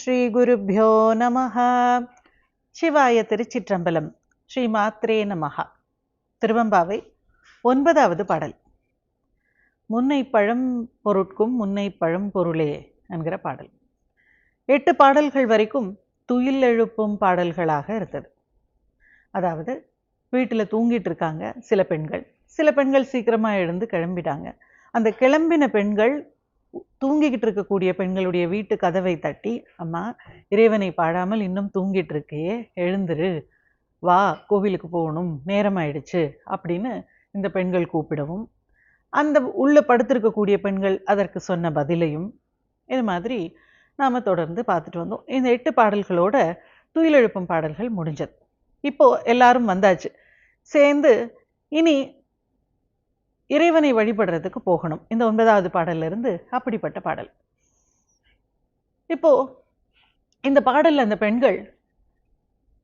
ஸ்ரீ குருப்பியோ நமஹ. சிவாய திருச்சிற்றம்பலம். ஸ்ரீ மாத்ரே நமஹா. திருவம்பாவை ஒன்பதாவது பாடல். முன்னை பழம் பொருட்கும் முன்னை பழம் பொருளே என்கிற பாடல். எட்டு பாடல்கள் வரைக்கும் துயில் எழுப்பும் பாடல்களாக இருந்தது. அதாவது வீட்டில் தூங்கிட்டு இருக்காங்க சில பெண்கள். சில பெண்கள் சீக்கிரமாக எழுந்து கிளம்பிட்டாங்க. அந்த கிளம்பின பெண்கள் தூங்கிக்கிட்டு இருக்கக்கூடிய பெண்களுடைய வீட்டு கதவை தட்டி அம்மா இறைவனை பாடாமல் இன்னும் தூங்கிட்டு இருக்கே எழுந்துரு. வா கோவிலுக்கு போகணும். நேரம் ஆயிடுச்சு அப்படின்னு இந்த பெண்கள் கூப்பிடவும் அந்த உள்ளே படுத்திருக்கக்கூடிய பெண்கள் அதற்கு சொன்ன பதிலையும் இது மாதிரி நாம் தொடர்ந்து பார்த்துட்டு வந்தோம். இந்த எட்டு பாடல்களோட துயிலெழுப்பும் பாடல்கள் முடிஞ்சது. இப்போது எல்லாரும் வந்தாச்சு. சேர்ந்து இனி இறைவனை வழிபடுறதுக்கு போகணும். இந்த ஒன்பதாவது பாடலிருந்து அப்படிப்பட்ட பாடல். இப்போ இந்த பாடலில் அந்த பெண்கள்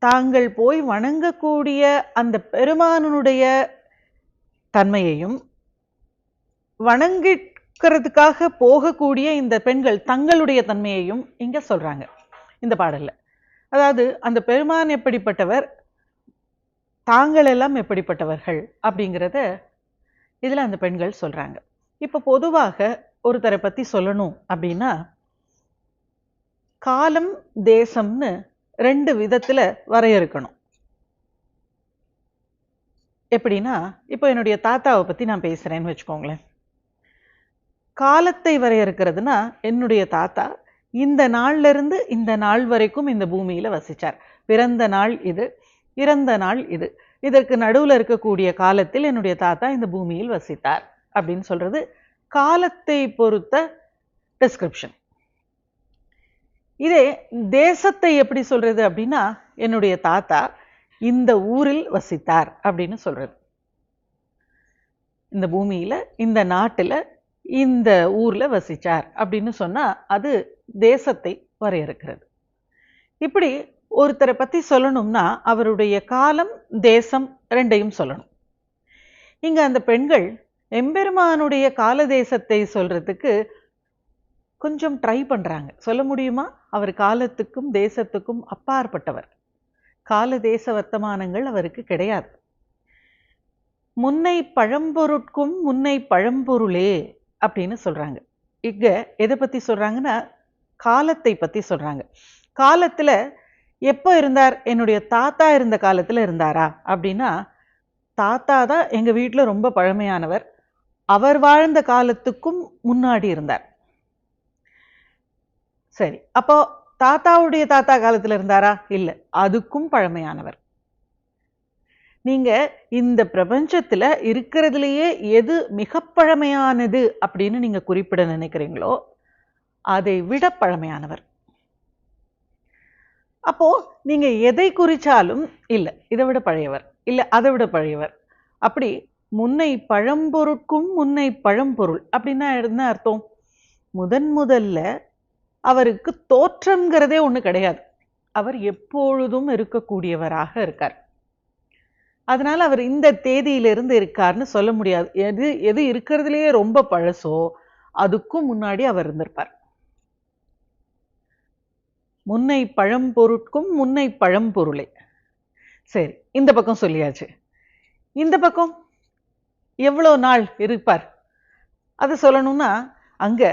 தாங்கள் போய் வணங்கக்கூடிய அந்த பெருமானுடைய தன்மையையும் வணங்கிக்கிறதுக்காக போகக்கூடிய இந்த பெண்கள் தங்களுடைய தன்மையையும் இங்க சொல்றாங்க இந்த பாடலில். அதாவது அந்த பெருமான் எப்படிப்பட்டவர் தாங்கள் எல்லாம் எப்படிப்பட்டவர்கள் அப்படிங்கிறத இதில் அந்த பெண்கள் சொல்கிறாங்க இப்போ பொதுவாக ஒருத்தரை பற்றி சொல்லணும் அப்படின்னா காலம் தேசம்னு ரெண்டு விதத்தில் வரையறுக்கணும். எப்படின்னா இப்போ என்னுடைய தாத்தாவை பற்றி நான் பேசுகிறேன்னு வச்சுக்கோங்களேன். காலத்தை வரையறுக்கிறதுனா என்னுடைய தாத்தா இந்த நாள்ல இருந்து இந்த நாள் வரைக்கும் இந்த பூமியில வசிச்சார். பிறந்த நாள் இது இறந்த நாள் இது. இதற்கு நடுவில் இருக்கக்கூடிய காலத்தில் என்னுடைய தாத்தா இந்த பூமியில் வசித்தார் அப்படின்னு சொல்கிறது காலத்தை பொறுத்த டிஸ்கிரிப்ஷன் இதே தேசத்தை எப்படி சொல்கிறது அப்படின்னா என்னுடைய தாத்தா இந்த ஊரில் வசித்தார் அப்படின்னு சொல்கிறது இந்த பூமியில் இந்த நாட்டில் இந்த ஊரில் வசித்தார் அப்படின்னு சொன்னால் அது தேசத்தை வரையறுக்கிறது. இப்படி ஒருத்தரை பற்றி சொல்லணும்னா அவருடைய காலம் தேசம் ரெண்டையும் சொல்லணும். இங்கே அந்த பெண்கள் எம்பெருமானுடைய கால தேசத்தை சொல்கிறதுக்கு கொஞ்சம் ட்ரை பண்ணுறாங்க சொல்ல முடியுமா? அவர் காலத்துக்கும் தேசத்துக்கும் அப்பாற்பட்டவர். கால தேச வர்த்தமானங்கள் அவருக்கு கிடையாது. முன்னை பழம்பொருட்கும் முன்னை பழம்பொருளே அப்படின்னு சொல்றாங்க. இங்கே எதை பற்றி சொல்றாங்கன்னா காலத்தை பற்றி சொல்றாங்க. காலத்தில் எப்போ இருந்தார்? என்னுடைய தாத்தா இருந்த காலத்துல இருந்தாரா? அப்படின்னா தாத்தா தான் எங்க வீட்டில் ரொம்ப பழமையானவர். அவர் வாழ்ந்த காலத்துக்கும் முன்னாடி இருந்தார். சரி அப்போ தாத்தாவுடைய தாத்தா காலத்துல இருந்தாரா? இல்ல அதுக்கும் பழமையானவர். நீங்க இந்த பிரபஞ்சத்துல இருக்கிறதுலயே எது மிக பழமையானது அப்படின்னு நீங்க குறிப்பிட நினைக்கிறீங்களோ அதை விட பழமையானவர். அப்போ நீங்க எதை குறிச்சாலும் இல்ல இதை விட பழையவர் இல்ல அதை விட பழையவர். அப்படி முன்னை பழம்பொருட்கும் முன்னை பழம்பொருள் அப்படின்னா என்ன அர்த்தம்? முதன் முதல்ல அவருக்கு தோற்றம்ங்கிறதே ஒண்ணு கிடையாது. அவர் எப்பொழுதும் இருக்கக்கூடியவராக இருக்கார். அதனால அவர் இந்த தேதியிலிருந்து இருக்கார்னு சொல்ல முடியாது. எது எது இருக்கிறதுலையே ரொம்ப பழசோ அதுக்கும் முன்னாடி அவர் இருந்திருப்பார். முன்னை பழம்பொருட்கும் முன்னை பழம்பொருளே சரி இந்த பக்கம் சொல்லியாச்சு. இந்த பக்கம் எவ்வளோ நாள் இருப்பார்? அதை சொல்லணும்னா அங்கே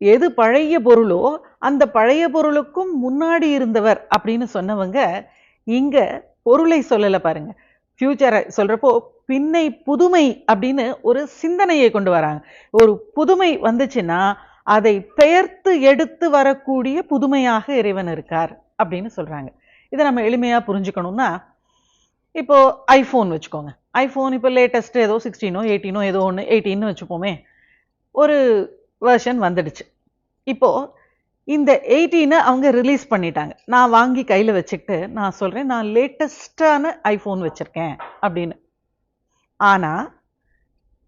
எது பழைய பொருளோ அந்த பழைய பொருளுக்கும் முன்னாடி இருந்தவர் அப்படின்னு சொன்னவங்க இங்கே பொருளை சொல்லலை பாருங்க. ஃப்யூச்சரை சொல்கிறப்போ பின்னை புதுமை அப்படின்னு ஒரு சிந்தனையை கொண்டு வராங்க. ஒரு புதுமை வந்துச்சுன்னா அதை பெயர்த்து எடுத்து வரக்கூடிய புதுமையாக இறைவன் இருக்கார் அப்படின்னு சொல்கிறாங்க இதை நம்ம எளிமையாக புரிஞ்சுக்கணும்னா இப்போது ஐஃபோன் வச்சுக்கோங்க. ஐஃபோன் இப்போ லேட்டஸ்ட் ஏதோ சிக்ஸ்டீனோ எயிட்டீனோ ஏதோ ஒன்று எயிட்டீன்னு வச்சுப்போமே. ஒரு வெர்ஷன் வந்துடுச்சு. இப்போது இந்த எயிட்டீனை அவங்க ரிலீஸ் பண்ணிட்டாங்க. நான் வாங்கி கையில் வச்சுக்கிட்டு நான் சொல்கிறேன் நான் லேட்டஸ்டான ஐஃபோன் வச்சுருக்கேன் அப்படின்னு. ஆனால்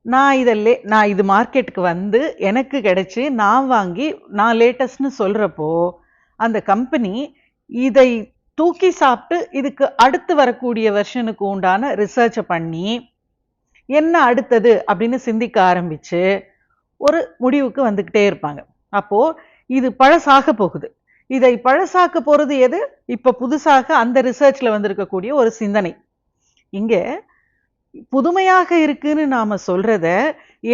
நான் இதை லே நான் இது மார்க்கெட்டுக்கு வந்து எனக்கு கிடச்சி நான் வாங்கி நான் லேட்டஸ்ட்னு சொல்கிறப்போ அந்த கம்பெனி இதை தூக்கி சாப்பிட்டு இதுக்கு அடுத்து வரக்கூடிய வெர்ஷனுக்கு உண்டான ரிசர்ச்சை பண்ணி என்ன அடுத்தது அப்படின்னு சிந்திக்க ஆரம்பித்து ஒரு முடிவுக்கு வந்துக்கிட்டே இருப்பாங்க. அப்போது இது பழசாக போகுது. இதை பழசாக்க போகிறது எது? இப்போ புதுசாக அந்த ரிசர்ச்சில் வந்திருக்கக்கூடிய ஒரு சிந்தனை. இங்கே புதுமையாக இருக்குன்னு நாம சொல்கிறத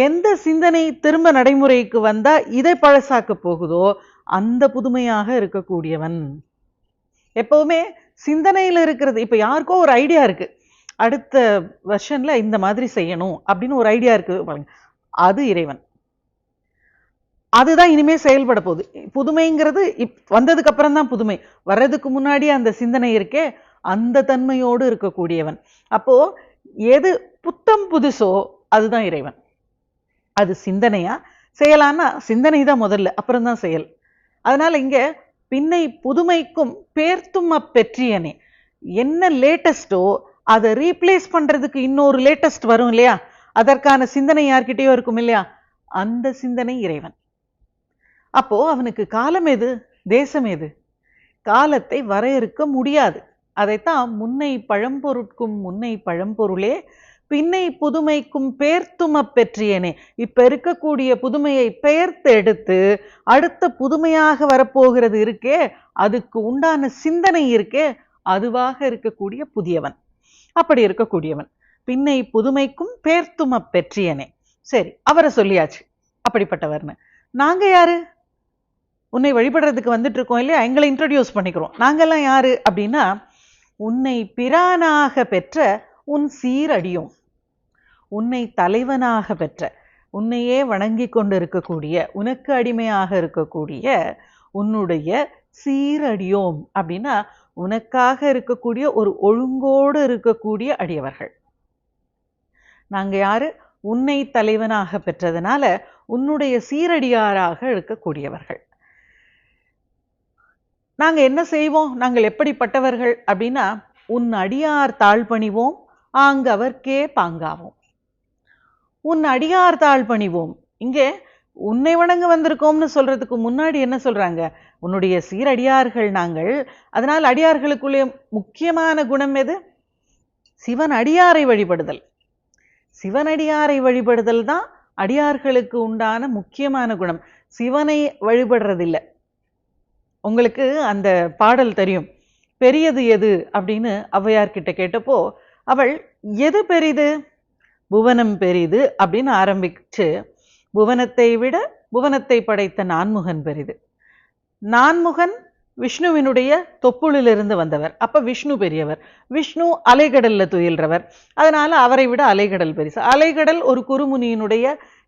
எந்த சிந்தனை திரும்ப நடைமுறைக்கு வந்தா இதை பழசாக்க போகுதோ அந்த புதுமையாக இருக்கக்கூடியவன். எப்பவுமே சிந்தனையில இருக்கிறது இப்ப யாருக்கோ ஒரு ஐடியா இருக்கு. அடுத்த வருஷன்ல இந்த மாதிரி செய்யணும் அப்படின்னு ஒரு ஐடியா இருக்கு. பாருங்க. அது இறைவன். அதுதான் இனிமேல் செயல்பட போகுது. புதுமைங்கிறது இப் வந்ததுக்கு அப்புறம் தான் புதுமை. வர்றதுக்கு முன்னாடி அந்த சிந்தனை இருக்கே அந்த தன்மையோடு இருக்கக்கூடியவன். அப்போ எது புத்தம் புதுசோ அதுதான் இறைவன். அது சிந்தனையா? செயலானா சிந்தனை தான் முதல்ல அப்புறம் தான் செயல். அதனால இங்க பின்னை புதுமைக்கும் பேர்த்தும் அப்பெற்றியனே. என்ன லேட்டஸ்டோ அதை ரீப்ளேஸ் பண்றதுக்கு இன்னொரு லேட்டஸ்ட் வரும் இல்லையா? அதற்கான சிந்தனை யார்கிட்டயோ இருக்கும் இல்லையா? அந்த சிந்தனை இறைவன். அப்போ அவனுக்கு காலம் எது? தேசம் எது? காலத்தை வரையறுக்க முடியாது. அதைத்தான் முன்னை பழம்பொருட்கும் முன்னை பழம்பொருளே பின்னை புதுமைக்கும் பேர்த்தும பெற்றியனே இப்ப இருக்கக்கூடிய புதுமையை பெயர்த்து எடுத்து அடுத்த புதுமையாக வரப்போகிறது இருக்கே அதுக்கு உண்டான சிந்தனை இருக்கே அதுவாக இருக்கக்கூடிய புதியவன். அப்படி இருக்கக்கூடியவன். பின்னை புதுமைக்கும் பேர்த்தும பெற்றியனே சரி அவரை சொல்லியாச்சு அப்படிப்பட்டவர்னு. நாங்க யாரு? உன்னை வழிபடுறதுக்கு வந்துட்டு இருக்கோம் இல்லையா? எங்களை இன்ட்ரடியூஸ் பண்ணிக்கிறோம். நாங்கெல்லாம் யாரு அப்படின்னா உன்னை பிரானாக பெற்ற உன் சீரடியும். உன்னை தலைவனாக பெற்ற உன்னையே வணங்கி கொண்டு இருக்கக்கூடிய உனக்கு அடிமையாக இருக்கக்கூடிய உன்னுடைய சீரடியோம் அப்படின்னா உனக்காக இருக்கக்கூடிய ஒரு ஒழுங்கோடு இருக்கக்கூடிய அடியவர்கள். நாங்கள் யாரு? உன்னை தலைவனாக பெற்றதுனால உன்னுடைய சீரடியாராக இருக்கக்கூடியவர்கள். நாங்கள் என்ன செய்வோம்? நாங்கள் எப்படிப்பட்டவர்கள்? அப்படின்னா உன் அடியார் தாழ் பணிவோம் அவர்க்கே பாங்காவோம். உன் அடியார் தாழ் பணிவோம். இங்கே உன்னை வணங்க வந்திருக்கோம்னு சொல்றதுக்கு முன்னாடி என்ன சொல்றாங்க? உன்னுடைய சீரடியார்கள் நாங்கள். அதனால் அடியார்களுக்குள்ளே முக்கியமான குணம் எது? சிவன் அடியாரை வழிபடுதல். சிவனடியாரை வழிபடுதல் தான் அடியார்களுக்கு உண்டான முக்கியமான குணம். சிவனை வழிபடுறதில்லை. உங்களுக்கு அந்த பாடல் தெரியும். பெரியது எது அப்படின்னு ஔவையார்கிட்ட கேட்டப்போ அவள் எது பெரிது? புவனம் பெரிது அப்படின்னு ஆரம்பிச்சு புவனத்தை விட புவனத்தை படைத்த நான்முகன் பெரிது. நான்முகன் விஷ்ணுவினுடைய தொப்புளிலிருந்து வந்தவர். அப்ப விஷ்ணு பெரியவர். விஷ்ணு அலைகடல்ல துயில்றவர். அதனால அவரை விட அலைகடல் பெரிசு. அலைகடல் ஒரு குருமுனியினுடைய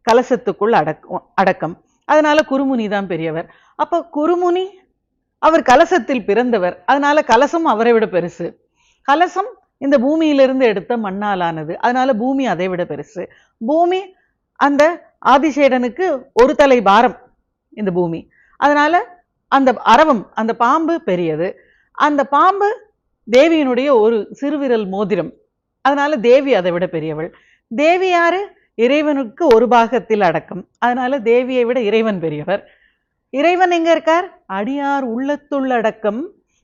கலசத்துக்குள் அடக்கம் அடக்கம். அதனால குருமுனி தான் பெரியவர். அப்போ குருமுனி அவர் கலசத்தில் பிறந்தவர். அதனால கலசம் அவரை விட பெருசு. கலசம் இந்த பூமியிலிருந்து எடுத்த மண்ணாலானது. அதனால பூமி அதை விட பெருசு. பூமி அந்த ஆதிசேடனுக்கு ஒரு தலை பாரம் இந்த பூமி. அதனால அந்த அரவம் அந்த பாம்பு பெரியது. அந்த பாம்பு தேவியினுடைய ஒரு சிறுவிரல் மோதிரம். அதனால தேவி அதை விட பெரியவள். தேவி யாரு? இறைவனுக்கு ஒரு பாகத்தில் அடக்கம். அதனால தேவியை விட இறைவன் பெரியவர். இறைவன் எங்க இருக்கார்? அடியார் உள்ளத்துள்ளடக்கம்.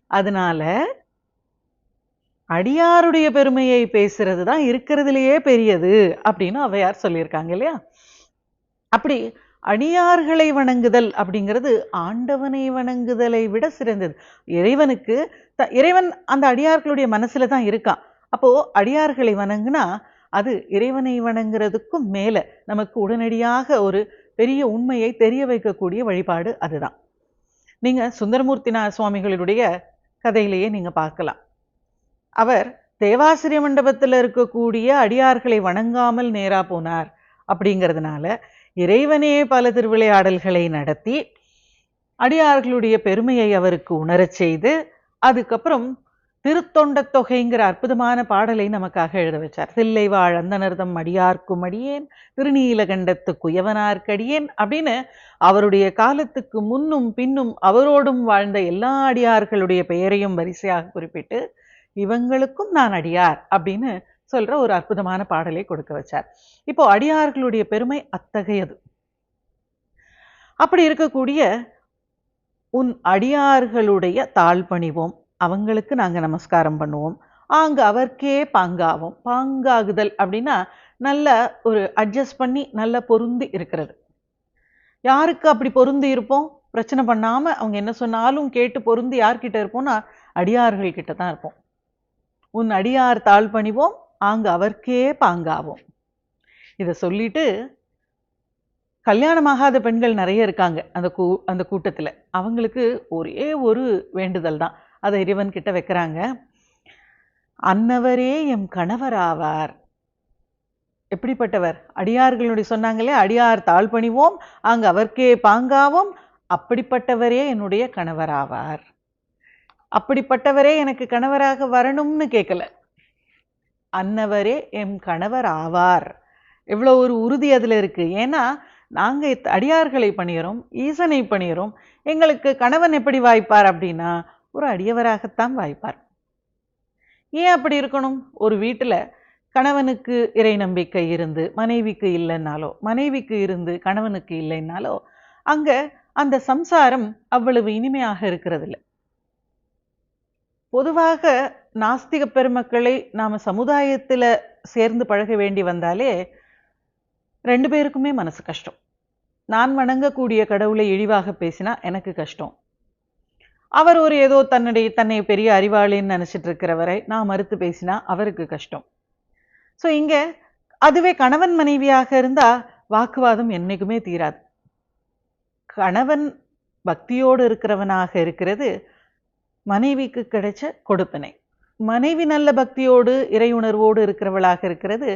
அதனால அடியாருடைய பெருமையை பேசுறது தான் இருக்கிறதுலயே பெரியது அப்படின்னு அவையார் சொல்லியிருக்காங்க இல்லையா? அப்படி அடியார்களை வணங்குதல் அப்படிங்கிறது ஆண்டவனை வணங்குதலை விட சிறந்தது. இறைவனுக்கு த- இறைவன் அந்த அடியார்களுடைய மனசில் தான் இருக்கான். அப்போ அடியார்களை வணங்குனா அது இறைவனை வணங்குறதுக்கும் மேல நமக்கு உடனடியாக ஒரு பெரிய உண்மையை தெரிய வைக்கக்கூடிய வழிபாடு அதுதான். நீங்க சுந்தரமூர்த்திநா சுவாமிகளுடைய கதையிலேயே நீங்க பார்க்கலாம். அவர் தேவாசிரிய மண்டபத்தில் இருக்கக்கூடிய அடியார்களை வணங்காமல் நேரா போனார் அப்படிங்கிறதுனால இறைவனே பல திருவிளையாடல்களை நடத்தி அடியார்களுடைய பெருமையை அவருக்கு உணரச் செய்து அதுக்கப்புறம் திருத்தொண்டத் தொகைங்கிற அற்புதமான பாடலை நமக்காக எழுத வச்சார். தில்லை வாழ் அந்தனர்தம் அடியார்க்கும் அடியேன் திருநீலகண்டத்து குயவனார்க்கடியேன் அப்படின்னு அவருடைய காலத்துக்கு முன்னும் பின்னும் அவரோடும் வாழ்ந்த எல்லா அடியார்களுடைய பெயரையும் வரிசையாக குறிப்பிட்டு இவங்களுக்கும் நான் அடியார் அப்படின்னு சொல்ற ஒரு அற்புதமான பாடலை கொடுக்க வச்சார். இப்போ அடியார்களுடைய பெருமை அத்தகையது. அப்படி இருக்கக்கூடிய உன் அடியார்களுடைய தாழ் பணிவோம் அவங்களுக்கு நாங்கள் நமஸ்காரம் பண்ணுவோம். ஆங்க அவர்க்கே பாங்காவோம் பாங்காகுதல் அப்படின்னா நல்ல ஒரு அட்ஜஸ்ட் பண்ணி நல்ல பொருந்தி இருக்கிறது. யாருக்கு அப்படி பொருந்தி இருப்போம்? பிரச்சனை பண்ணாமல் அவங்க என்ன சொன்னாலும் கேட்டு பொருந்து யார்கிட்ட இருப்போம்னா அடியார்கள் கிட்ட தான் இருப்போம். உன் அடியார் தாழ் பணிவோம் அங்கே அவர்க்கே பாங்காவோம் இதை சொல்லிட்டு கல்யாணமாகாத பெண்கள் நிறைய இருக்காங்க அந்த கூ அந்த கூட்டத்தில். அவங்களுக்கு ஒரே ஒரு வேண்டுதல் தான். அதை இறைவன் கிட்ட வைக்கிறாங்க. அன்னவரே எம் கணவராவார். எப்படிப்பட்டவர்? அடியார்களுடைய சொன்னாங்களே அடியார் தாழ் பணிவோம் அங்கு அவர்க்கே பாங்காவோம். அப்படிப்பட்டவரே என்னுடைய கணவராவார். அப்படிப்பட்டவரே எனக்கு கணவராக வரணும்னு கேட்கல. அன்னவரே எம் கணவர் ஆவார் எவ்வளோ ஒரு உறுதி அதில் இருக்குது ஏன்னா நாங்கள் அடியார்களை பணிகிறோம் ஈசனை பணிகிறோம் எங்களுக்கு கணவன் எப்படி வாய்ப்பார் அப்படின்னா ஒரு அடியவராகத்தான் வாய்ப்பார். ஏன் அப்படி இருக்கணும்? ஒரு வீட்டுல கணவனுக்கு இறை நம்பிக்கை இருந்து மனைவிக்கு இல்லைன்னாலோ மனைவிக்கு இருந்து கணவனுக்கு இல்லைன்னாலோ அங்க அந்த சம்சாரம் அவ்வளவு இனிமையாக இருக்கிறதில்ல. பொதுவாக நாஸ்திக பெருமக்களை நாம சமுதாயத்துல சேர்ந்து பழக வேண்டி வந்தாலே ரெண்டு பேருக்குமே மனசு கஷ்டம். நான் வணங்கக்கூடிய கடவுளை இழிவாக பேசினா எனக்கு கஷ்டம். அவர் ஒரு ஏதோ தன்னுடைய தன்னை பெரிய அறிவாளின்னு நினச்சிட்டு இருக்கிறவரை நான் மறுத்து பேசினா அவருக்கு கஷ்டம். ஸோ இங்கே அதுவே கணவன் மனைவியாக இருந்தால் வாக்குவாதம் என்னைக்குமே தீராது. கணவன் பக்தியோடு இருக்கிறவனாக இருக்கிறது மனைவிக்கு கிடைச்ச கொடுப்பினை. மனைவி நல்ல பக்தியோடு இறையுணர்வோடு இருக்கிறவளாக இருக்கிறது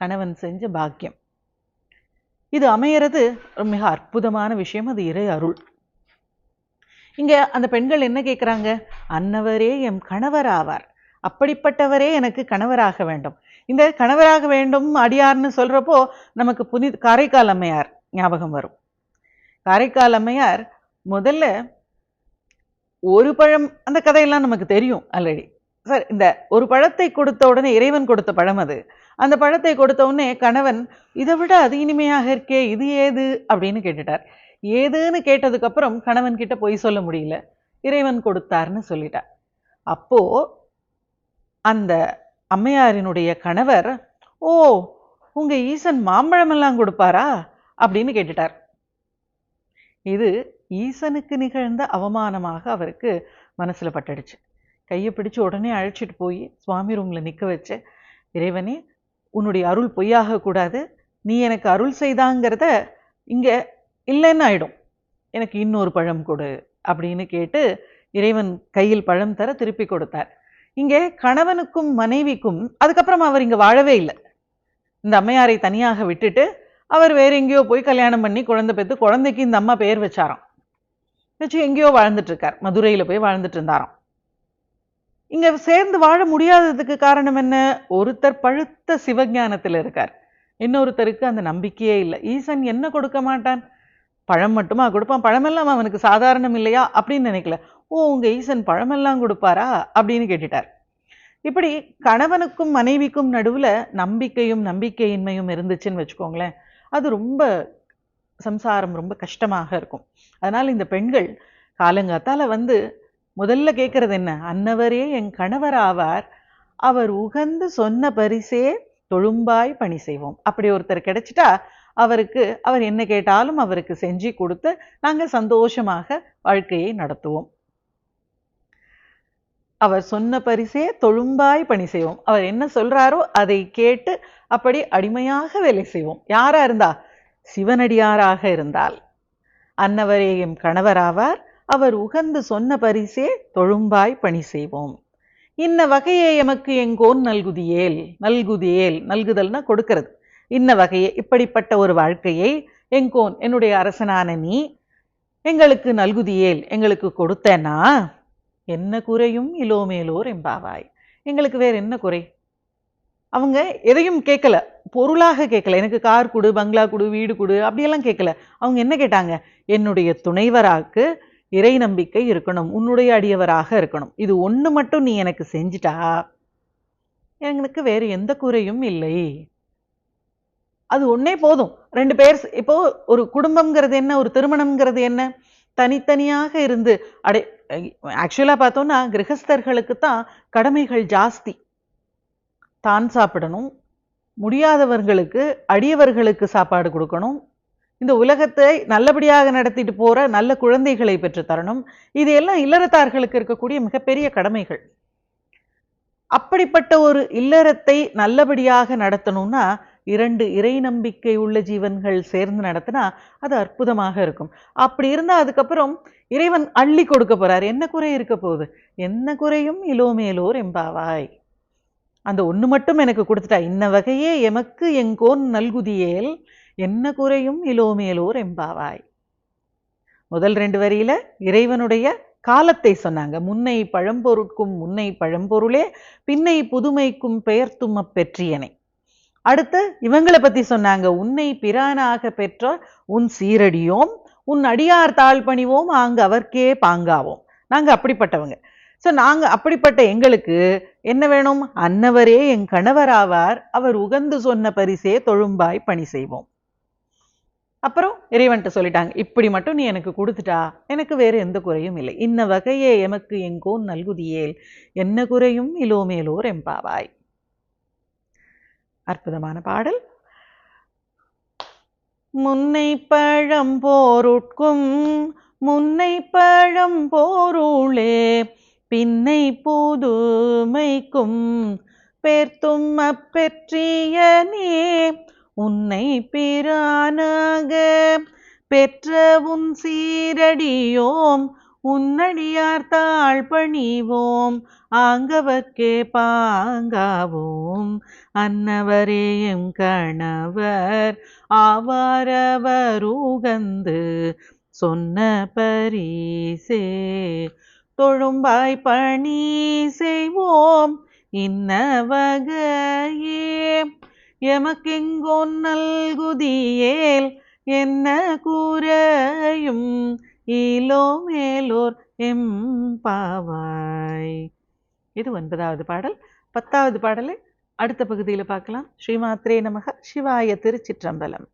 கணவன் செஞ்ச பாக்கியம். இது அமையிறது மிக அற்புதமான விஷயம் அது இறை அருள். இங்க அந்த பெண்கள் என்ன கேட்குறாங்க அன்னவரே எம் கணவர் ஆவார் அப்படிப்பட்டவரே எனக்கு கணவராக வேண்டும். இந்த கணவராக வேண்டும் அடியார்னு சொல்றப்போ நமக்கு புனித காரைக்கால் அம்மையார் ஞாபகம் வரும். காரைக்கால் அம்மையார் முதல்ல ஒரு பழம் அந்த கதையெல்லாம் நமக்கு தெரியும் ஆல்ரெடி சார் இந்த ஒரு பழத்தை கொடுத்த உடனே இறைவன் கொடுத்த பழம் அது. அந்த பழத்தை கொடுத்த உடனே கணவன் இதை விட அது இனிமையாக இருக்கே இது ஏது? அப்படின்னு கேட்டுட்டார். ஏதுன்னு கேட்டதுக்கு அப்புறம் கணவன் கிட்ட பொய் சொல்ல முடியல. இறைவன் கொடுத்தார்னு சொல்லிட்டார் அப்போ அந்த அம்மையாரினுடைய கணவர் ஓ உங்க ஈசன் மாம்பழமெல்லாம் கொடுப்பாரா? அப்படின்னு கேட்டுட்டார். இது ஈசனுக்கு நிகழ்ந்த அவமானமாக அவருக்கு மனசுல பட்டுடுச்சு. கையை பிடிச்சு உடனே அழைச்சிட்டு போய் சுவாமி ரூம்ல நிக்க வச்சு இறைவனே உன்னுடைய அருள் பொய்யாக கூடாது. நீ எனக்கு அருள் செய்தாங்கிறத இங்க இல்லைன்னு ஆயிடும். எனக்கு இன்னொரு பழம் கொடு அப்படின்னு கேட்டு இறைவன் கையில் பழம் தர திருப்பி கொடுத்தார். இங்கே கணவனுக்கும் மனைவிக்கும் அதுக்கப்புறம் அவர் இங்க வாழவே இல்லை. இந்த அம்மையாரை தனியாக விட்டுட்டு அவர் வேற எங்கேயோ போய் கல்யாணம் பண்ணி குழந்தை பெற்று குழந்தைக்கு இந்த அம்மா பெயர் வச்சாராம். வச்சு எங்கேயோ வாழ்ந்துட்டு இருக்கார். மதுரையில போய் வாழ்ந்துட்டு இருந்தாராம். இங்க சேர்ந்து வாழ முடியாததுக்கு காரணம் என்ன? ஒருத்தர் பழுத்த சிவஞானத்துல இருக்கார். இன்னொருத்தருக்கு அந்த நம்பிக்கையே இல்லை. ஈசன் என்ன கொடுக்க மாட்டான்? பழம் மட்டுமா கொடுப்பான்? பழமெல்லாம் அவனுக்கு சாதாரணம் இல்லையா? அப்படின்னு நினைக்கல. ஓ உங்க ஈசன் பழமெல்லாம் கொடுப்பாரா? அப்படின்னு கேட்டுட்டார். இப்படி கணவனுக்கும் மனைவிக்கும் நடுவில் நம்பிக்கையும் நம்பிக்கையின்மையும் இருந்துச்சுன்னு வச்சுக்கோங்களேன். அது ரொம்ப சம்சாரம் ரொம்ப கஷ்டமாக இருக்கும். அதனால் இந்த பெண்கள் காலங்காத்தால் வந்து முதல்ல கேட்கறது என்ன? அன்னவரே என் கணவர் ஆவார். அவர் உகந்து சொன்ன பரிசே தொழும்பாய் பணி செய்வோம். அப்படி ஒருத்தர் கிடைச்சிட்டா அவருக்கு அவர் என்ன கேட்டாலும் அவருக்கு செஞ்சு கொடுத்து நாங்க சந்தோஷமாக வாழ்க்கையை நடத்துவோம். அவர் சொன்ன பரிசே தொழும்பாய் பணி செய்வோம். அவர் என்ன சொல்றாரோ அதை கேட்டு அப்படி அடிமையாக வேலை செய்வோம். யாரா இருந்தா? சிவனடியாராக இருந்தால். அன்னவரே எம் கணவராவார். அவர் உகந்து சொன்ன பரிசே தொழும்பாய் பணி செய்வோம். இன்ன வகையே எமக்கு எங்கோன் நல்குதியேல் நல்குதியேல் நல்குதல்னா கொடுக்கிறது. இன்ன வகையே இப்படிப்பட்ட ஒரு வாழ்க்கையை எங்கோன் என்னுடைய அரசனான நீ எங்களுக்கு நல்குதியேல் எங்களுக்கு கொடுத்தேன்னா என்ன குறையும் இலோமேலோர் எம்பாவாய் எங்களுக்கு வேற என்ன குறை? அவங்க எதையும் கேட்கல. பொருளாக கேட்கல. எனக்கு கார் கொடு பங்களா கொடு வீடு கொடு அப்படியெல்லாம் கேட்கல. அவங்க என்ன கேட்டாங்க? என்னுடைய துணைவராக்கு இறை நம்பிக்கை இருக்கணும். உன்னுடைய அடியவராக இருக்கணும். இது ஒன்று மட்டும் நீ எனக்கு செஞ்சிட்டா எனக்கு வேறு எந்த குறையும் இல்லை. அது ஒன்னே போதும். ரெண்டு பேர் இப்போ ஒரு குடும்பம்ங்கிறது என்ன ஒரு திருமணம்ங்கிறது என்ன? தனித்தனியாக இருந்து அடை ஆக்சுவலா பார்த்தோம்னா கிரகஸ்தர்களுக்கு தான் கடமைகள் ஜாஸ்தி. தான் சாப்பிடணும். முடியாதவர்களுக்கு அடியவர்களுக்கு சாப்பாடு கொடுக்கணும். இந்த உலகத்தை நல்லபடியாக நடத்திட்டு போற நல்ல குழந்தைகளை பெற்று தரணும். இது எல்லாம் இல்லறத்தார்களுக்கு இருக்கக்கூடிய மிகப்பெரிய கடமைகள். அப்படிப்பட்ட ஒரு இல்லறத்தை நல்லபடியாக நடத்தணும்னா இரண்டு இறை நம்பிக்கை உள்ள ஜீவன்கள் சேர்ந்து நடத்தினா அது அற்புதமாக இருக்கும். அப்படி இருந்தால் அதுக்கப்புறம் இறைவன் அள்ளி கொடுக்க போகிறார் என்ன குறை இருக்க போகுது? என்ன குறையும்? இலோமேலோர் எம்பாவாய் அந்த ஒண்ணு மட்டும் எனக்கு கொடுத்துட்டா இன்ன வகையே எமக்கு எங்கோன் நல்குதியேல் என்ன குறையும்? இலோமேலோர் எம்பாவாய் முதல் ரெண்டு வரியில இறைவனுடைய காலத்தை சொன்னாங்க. முன்னை பழம்பொருட்கும் முன்னை பழம்பொருளே பின்னை புதுமைக்கும் பெயர்த்தும் அப்பெற்றியனை. அடுத்து இவங்களை பத்தி சொன்னாங்க. உன்னை பிரானாக பெற்ற உன் சீரடியோம் உன் அடியார் தாழ் பணிவோம் அங்கு அவர்க்கே பாங்காவோம். நாங்கள் அப்படிப்பட்டவங்க. ஸோ நாங்கள் அப்படிப்பட்ட எங்களுக்கு என்ன வேணும்? அன்னவரே என் கணவராவார். அவர் உகந்து சொன்ன பரிசே தொழும்பாய் பணி செய்வோம். அப்புறம் இறைவன்ட்ட சொல்லிட்டாங்க. இப்படி மட்டும் நீ எனக்கு கொடுத்துட்டா எனக்கு வேறு எந்த குறையும் இல்லை. இன்ன வகையே எமக்கு எங்கோன் நல்குதியேல். என்ன குறையும்? இலோமேலோர் எம்பாவாய். அற்புதமான பாடல். முன்னை பழம் போருட்கும் முன்னை பழம் போருளே பின்னை புதுமைக்கும் பெர்த்தும் அப்பெற்றியனே உன்னை பிரானாக பெற்ற உன் சீரடியோம் உன்னடியார்த்தாள் பணிவோம் ஆங்கவர்க்கே பாங்காவோம். அன்னவரே எம் கணவர் ஆவாரவர் உகந்து சொன்ன பரிசே. தொழும்பாய் பணி செய்வோம் இன்ன வகையே. எமக்கெங்கோ நல்குதியேல் என்ன கூறையும் ஈலோ மேலோர் எம்பாவாய் இது ஒன்பதாவது பாடல். பத்தாவது பாடலை அடுத்த பகுதியில் பார்க்கலாம். ஸ்ரீமாத்ரே நமக. சிவாய திருச்சிற்றம்பலம்.